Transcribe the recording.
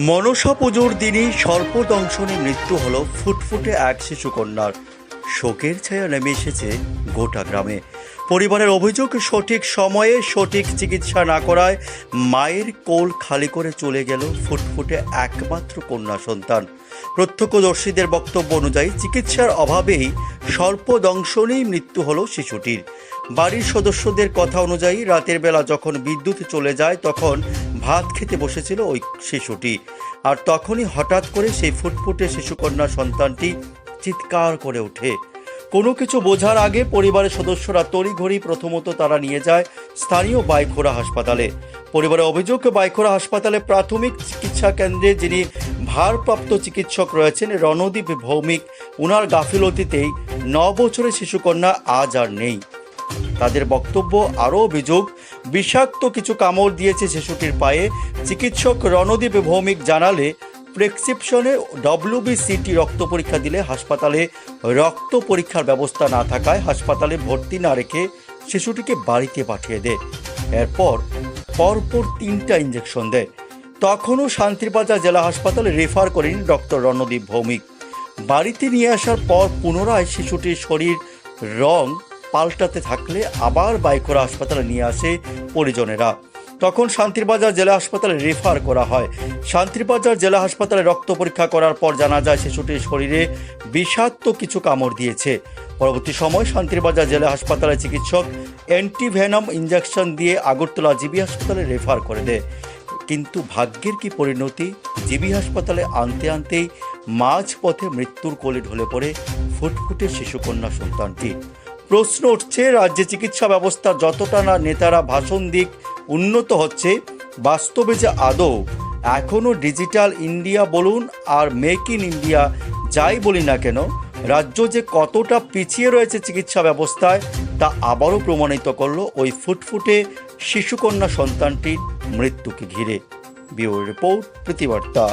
মনসা পুজোর দিনই সর্পদংশনে মৃত্যু হলো ফুটফুটে এক শিশুকন্যার। শোকের ছায়া নেমে এসেছে গোটা গ্রামে। পরিবারের অভিযোগ, সঠিক সময়ে সঠিক চিকিৎসা না করায় মায়ের কোল খালি করে চলে গেল ফুটফুটে একমাত্র কন্যা সন্তান। প্রত্যক্ষদর্শীদের বক্তব্য অনুযায়ী চিকিৎসার অভাবেই সর্পদংশনেই মৃত্যু হলো শিশুটির। বাড়ির সদস্যদের কথা অনুযায়ী রাতের বেলা যখন বিদ্যুৎ চলে যায়, তখন ভাত খেতে বসেছিল ওই শিশুটি। আর তখনই হঠাৎ করে সেই ফুটফুটে শিশুকন্যা সন্তানটি চিৎকার করে ওঠে। কোনো কিছু বোঝার আগে পরিবারের সদস্যরা তড়িঘড়ি প্রথমত তারা নিয়ে যায় স্থানীয় বাইখোরা হাসপাতালে। পরিবারের অভিযোগ, বাইখোরা হাসপাতালে প্রাথমিক চিকিৎসা কেন্দ্রে যিনি ভারপ্রাপ্ত চিকিৎসক রয়েছেন, রণদীপ ভৌমিক, উনার গাফিলতিতেই ন বছরের শিশুকন্যা আজ আর নেই। তাদের বক্তব্য, আরও অভিযোগ বিষাক্ত কিছু কামড় দিয়েছে শিশুটির পায়ে। চিকিৎসক রণদীপ ভৌমিক জানালে, প্রেসক্রিপশনে ডব্লিউবিসিটি রক্ত পরীক্ষা দিলে হাসপাতালে রক্ত পরীক্ষার ব্যবস্থা না থাকায় হাসপাতালে ভর্তি না রেখে শিশুটিকে বাড়িতে পাঠিয়ে দেয়। এরপর পরপর তিনটা ইঞ্জেকশন দেয়। তখনও শান্তিরবাজার জেলা হাসপাতালে রেফার করেন ডক্টর রণদীপ ভৌমিক। বাড়িতে নিয়ে আসার পর পুনরায় শিশুটির শরীর, রং পাল্টাতে থাকলে আবার বাইকোরা হাসপাতালে নিয়ে আসে পরিজনেরা। তখন শান্তিরবাজার জেলা হাসপাতালে রেফার করা হয়। শান্তিরবাজার জেলা হাসপাতালে রক্ত পরীক্ষা করার পর জানা যায়, শিশুটির শরীরে বিষাক্ত কিছু কামড় দিয়েছে। পরবর্তী সময় শান্তিরবাজার জেলা হাসপাতালে চিকিৎসক অ্যান্টিভেনম ইঞ্জেকশন দিয়ে আগরতলা জিবি হাসপাতালে রেফার করে দেয়। কিন্তু ভাগ্যের কি পরিণতি? জিবি হাসপাতালে আনতে আনতেই মাঝ পথে মৃত্যুর কোলে ঢলে পড়ে ফুটফুটে শিশুকন্যা সন্তানটি। প্রশ্ন উঠছে, রাজ্যে চিকিৎসা ব্যবস্থা যতটা না নেতারা ভাষণ দিক, উন্নত হচ্ছে, বাস্তবে যে আদৌ। এখনও ডিজিটাল ইন্ডিয়া বলুন আর মেক ইন ইন্ডিয়া যাই বলি না কেন, রাজ্য যে কতটা পিছিয়ে রয়েছে চিকিৎসা ব্যবস্থায়, তা আবারও প্রমাণিত করল ওই ফুটফুটে শিশুকন্যা সন্তানটির মৃত্যুকে ঘিরে। Bureau report, প্রতিবার্তা।